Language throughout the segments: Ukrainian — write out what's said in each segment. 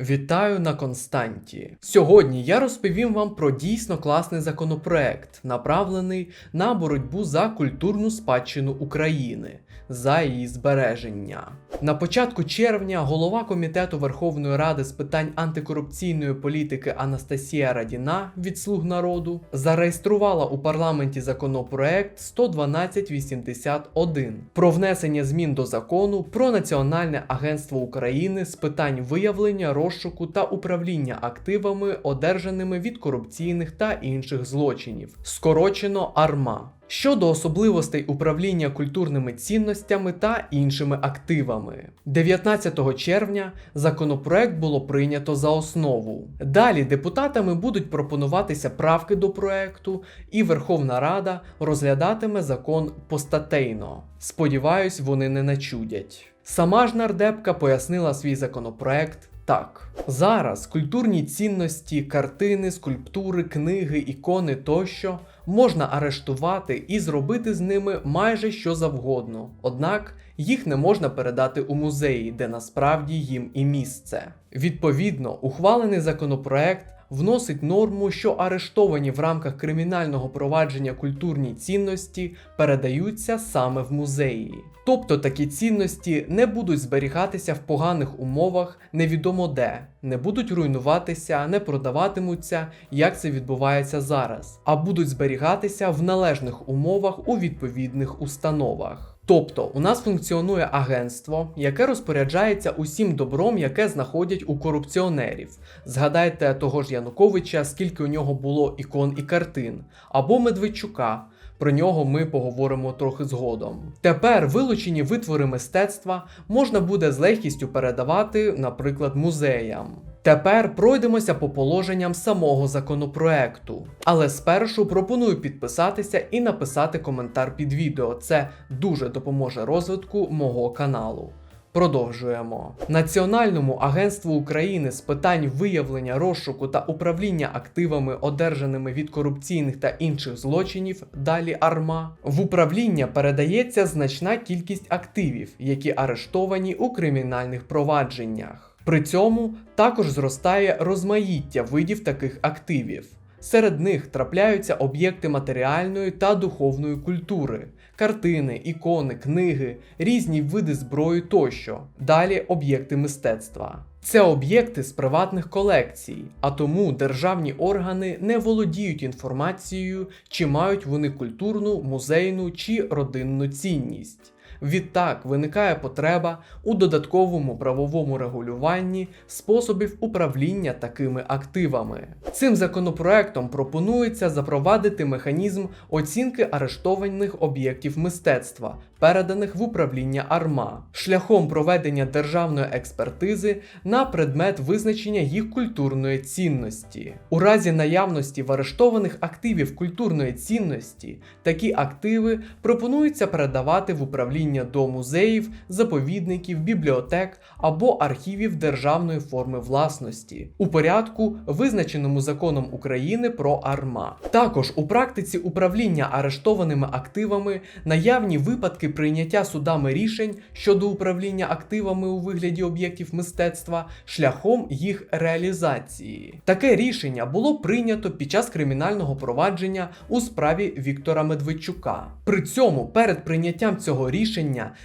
Вітаю на Константі. Сьогодні я розповім вам про дійсно класний законопроект, направлений на боротьбу за культурну спадщину України, за її збереження. На початку червня голова комітету Верховної Ради з питань антикорупційної політики Анастасія Радіна від Слуг народу зареєструвала у парламенті законопроект 11281 про внесення змін до закону про Національне агентство України з питань виявлення, розшуку та управління активами, одержаними від корупційних та інших злочинів, скорочено АРМА. Щодо особливостей управління культурними цінностями та іншими активами, 19 червня законопроект було прийнято за основу. Далі депутатами будуть пропонуватися правки до проекту, і Верховна Рада розглядатиме закон постатейно. Сподіваюсь, вони не начудять. Сама ж нардепка пояснила свій законопроект так. Зараз культурні цінності, картини, скульптури, книги, ікони тощо можна арештувати і зробити з ними майже що завгодно. Однак їх не можна передати у музеї, де насправді їм і місце. Відповідно, ухвалений законопроект вносить норму, що арештовані в рамках кримінального провадження культурні цінності передаються саме в музеї. Тобто такі цінності не будуть зберігатися в поганих умовах невідомо де, не будуть руйнуватися, не продаватимуться, як це відбувається зараз, а будуть зберігатися в належних умовах у відповідних установах. Тобто у нас функціонує агентство, яке розпоряджається усім добром, яке знаходять у корупціонерів. Згадайте того ж Януковича, скільки у нього було ікон і картин, або Медведчука. Про нього ми поговоримо трохи згодом. Тепер вилучені витвори мистецтва можна буде з легкістю передавати, наприклад, музеям. Тепер пройдемося по положенням самого законопроекту. Але спершу пропоную підписатися і написати коментар під відео. Це дуже допоможе розвитку мого каналу. Продовжуємо. Національному агентству України з питань виявлення розшуку та управління активами, одержаними від корупційних та інших злочинів, далі АРМА, в управління передається значна кількість активів, які арештовані у кримінальних провадженнях. При цьому також зростає розмаїття видів таких активів. Серед них трапляються об'єкти матеріальної та духовної культури, картини, ікони, книги, різні види зброї тощо. Далі об'єкти мистецтва. Це об'єкти з приватних колекцій, а тому державні органи не володіють інформацією, чи мають вони культурну, музейну чи родинну цінність. Відтак виникає потреба у додатковому правовому регулюванні способів управління такими активами. Цим законопроектом пропонується запровадити механізм оцінки арештованих об'єктів мистецтва, переданих в управління АРМА, шляхом проведення державної експертизи на предмет визначення їх культурної цінності. У разі наявності в арештованих активів культурної цінності такі активи пропонується передавати в управління до музеїв, заповідників, бібліотек або архівів державної форми власності у порядку, визначеному законом України про АРМА. Також у практиці управління арештованими активами наявні випадки прийняття судами рішень щодо управління активами у вигляді об'єктів мистецтва шляхом їх реалізації. Таке рішення було прийнято під час кримінального провадження у справі Віктора Медведчука. При цьому перед прийняттям цього рішення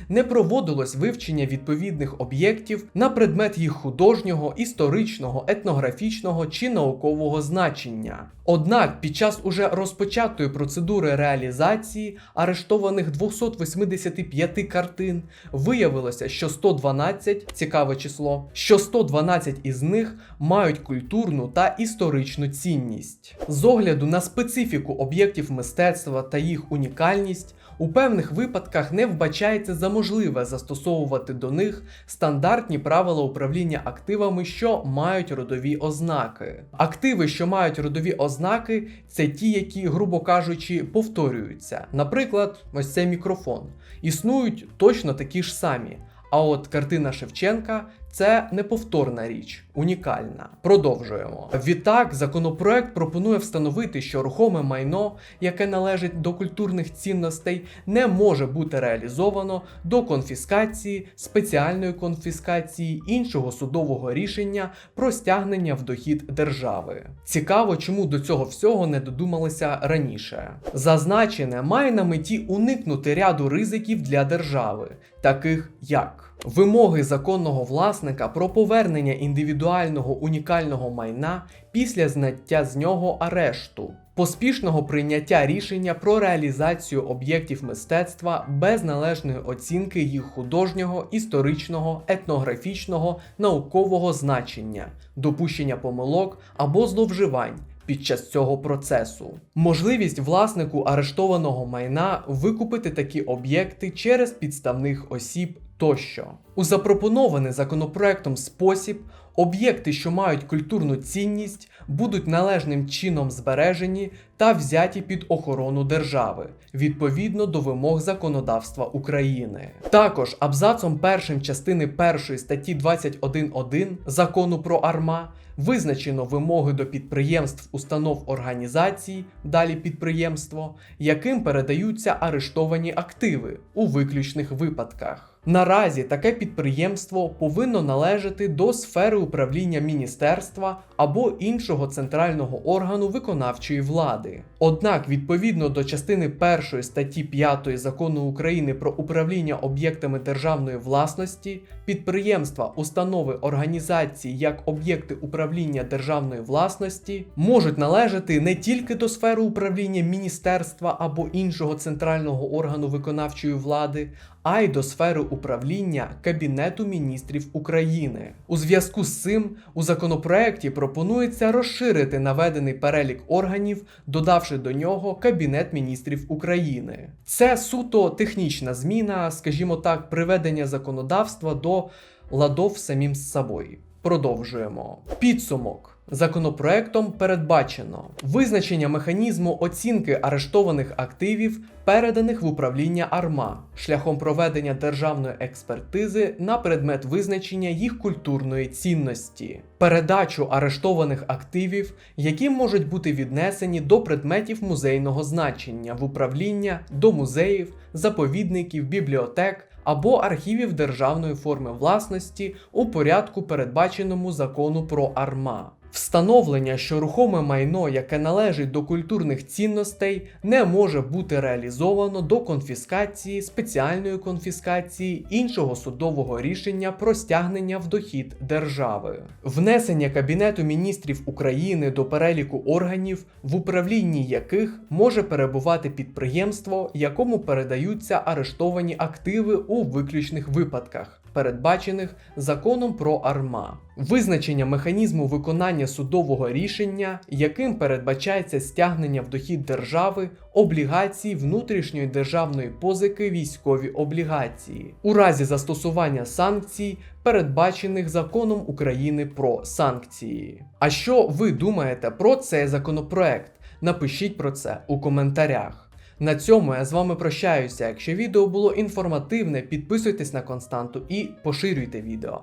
не проводилось вивчення відповідних об'єктів на предмет їх художнього, історичного, етнографічного чи наукового значення. Однак під час уже розпочатої процедури реалізації арештованих 285 картин виявилося, що 112 цікаве число, що 112 із них мають культурну та історичну цінність. З огляду на специфіку об'єктів мистецтва та їх унікальність. У певних випадках не вбачається за можливе застосовувати до них стандартні правила управління активами, що мають родові ознаки. Активи, що мають родові ознаки, це ті, які, грубо кажучи, повторюються. Наприклад, ось цей мікрофон. Існують точно такі ж самі. А от картина Шевченка Це неповторна річ, унікальна. Продовжуємо. Відтак, законопроект пропонує встановити, що рухоме майно, яке належить до культурних цінностей, не може бути реалізовано до конфіскації, спеціальної конфіскації іншого судового рішення про стягнення в дохід держави. Цікаво, чому до цього всього не додумалися раніше. Зазначене має на меті уникнути ряду ризиків для держави, таких як Вимоги законного власника про повернення індивідуального унікального майна після зняття з нього арешту, поспішного прийняття рішення про реалізацію об'єктів мистецтва без належної оцінки їх художнього, історичного, етнографічного, наукового значення, допущення помилок або зловживань. Під час цього процесу можливість власнику арештованого майна викупити такі об'єкти через підставних осіб тощо. У запропонований законопроектом спосіб об'єкти, що мають культурну цінність, будуть належним чином збережені та взяті під охорону держави відповідно до вимог законодавства України. Також абзацом першим частини першої статті 21.1 закону про АРМА визначено вимоги до підприємств, установ організацій, далі підприємство, яким передаються арештовані активи у виключних випадках. Наразі таке підприємство повинно належати до сфери управління міністерства або іншого центрального органу виконавчої влади. Однак, відповідно до частини 1 статті 5 закону України про управління об'єктами державної власності, підприємства, установи організації як об'єкти управління державної власності можуть належати не тільки до сфери управління міністерства або іншого центрального органу виконавчої влади, а й до сфери управління Кабінету міністрів України. У зв'язку з цим у законопроекті пропонується розширити наведений перелік органів, додавши до нього Кабінет міністрів України. Це суто технічна зміна, скажімо так, приведення законодавства до ладов самим з собою. Продовжуємо. Підсумок. Законопроектом передбачено визначення механізму оцінки арештованих активів, переданих в управління АРМА, шляхом проведення державної експертизи на предмет визначення їх культурної цінності, передачу арештованих активів, які можуть бути віднесені до предметів музейного значення в управління до музеїв, заповідників, бібліотек або архівів державної форми власності у порядку, передбаченому закону про АРМА. Встановлення, що рухоме майно, яке належить до культурних цінностей, не може бути реалізовано до конфіскації, спеціальної конфіскації іншого судового рішення про стягнення в дохід держави, внесення Кабінету міністрів України до переліку органів, в управлінні яких може перебувати підприємство, якому передаються арештовані активи у виключних випадках передбачених законом про АРМА, визначення механізму виконання судового рішення, яким передбачається стягнення в дохід держави облігацій внутрішньої державної позики військові облігації, у разі застосування санкцій, передбачених законом України про санкції. А що ви думаєте про цей законопроект? Напишіть про це у коментарях. На цьому я з вами прощаюся. Якщо відео було інформативне, підписуйтесь на константу і поширюйте відео.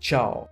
Чао!